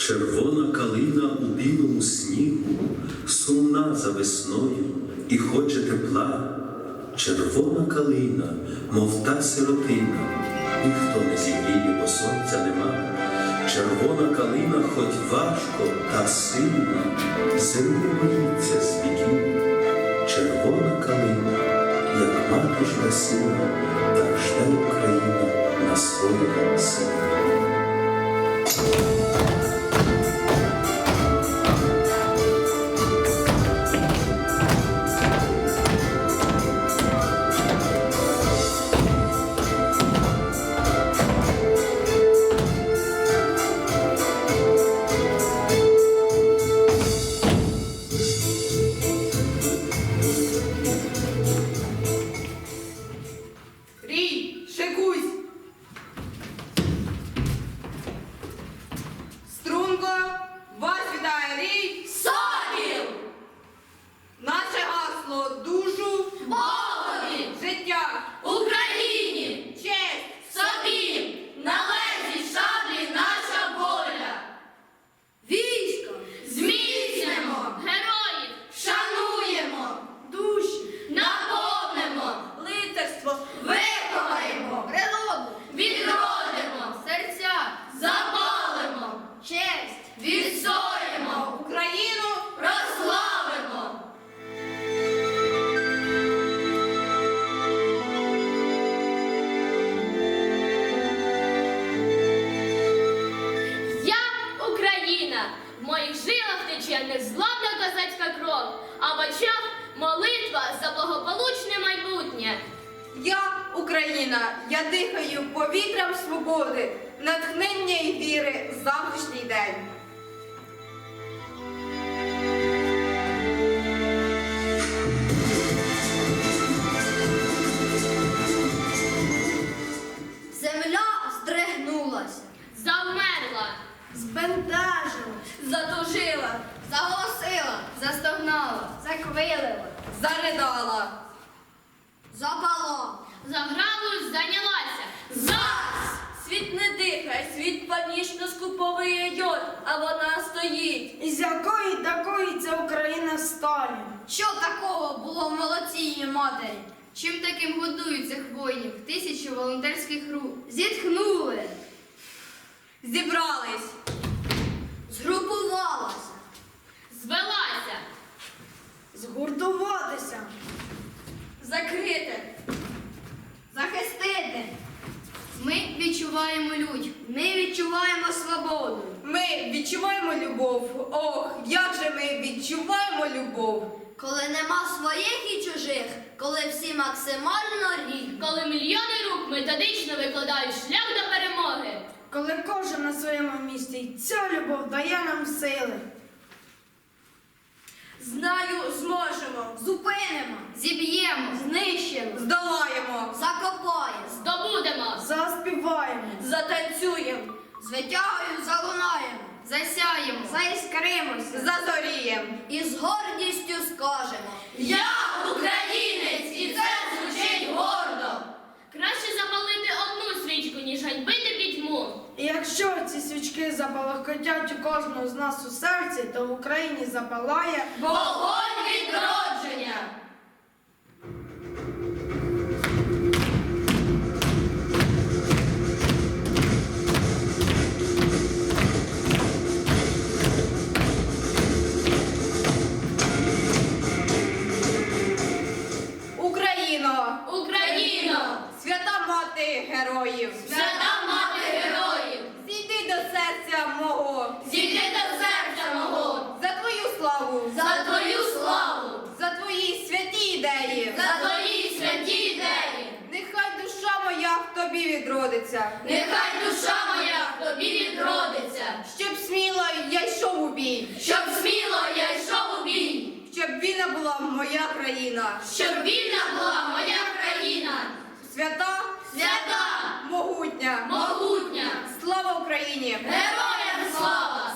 Червона калина у білому снігу, сумна за весною і хоче тепла. Червона калина, мов та сиротина, ніхто не зігріє, бо сонця нема. Червона калина, хоч важко та сильна, зими боїться з віків. Червона калина, як мати ж весна, так жде Україна на своїх синах. Незламна козацька кров, а в очах молитва за благополучне майбутнє. я Україна, я дихаю повітрям свободи, натхнення і віри заквилила, Заридала. запала. загралось, зайнялася. Зараз! Світ не дихає, світ панічно скуповує йод, а вона стоїть. Із якої такої ця Україна сталі? Що такого було в молодці матері? Чим таким годують цих воїнів? Тисячі волонтерських рук. Зітхнули, Зібрались. Відчуваємо лють, ми відчуваємо свободу. Ми відчуваємо любов. Ох, як же ми відчуваємо любов. Коли нема своїх і чужих, коли всі максимально рівні. коли мільйони рук методично викладають шлях до перемоги. Коли кожен на своєму місці, і ця любов дає нам сили. Знаю, зможемо. Зупинимо, Затанцюємо. з витягою залунаємо, засяємо, заіскримося Зазорієм. і з гордістю скажемо. Я українець, і це звучить гордо. краще запалити одну свічку, ніж ганьбити пітьму. І якщо ці свічки запалахкотять у кожного з нас у серці, то в Україні запалає. Вогонь Україно, Україно, свята мати героїв. свята мати героїв, Зійди до серця мого. зійди до серця мого, За твою славу. за твою славу, За твої святі ідеї. за твої святі ідеї. Нехай душа моя в тобі відродиться. Нехай душа моя в тобі відродиться, Щоб сміло я йшов у бій. щоб сміло я йшов щоб вільна була моя країна, щоб вільна була моя країна, свята, свята, могутня, могутня, слава Україні! Героям слава!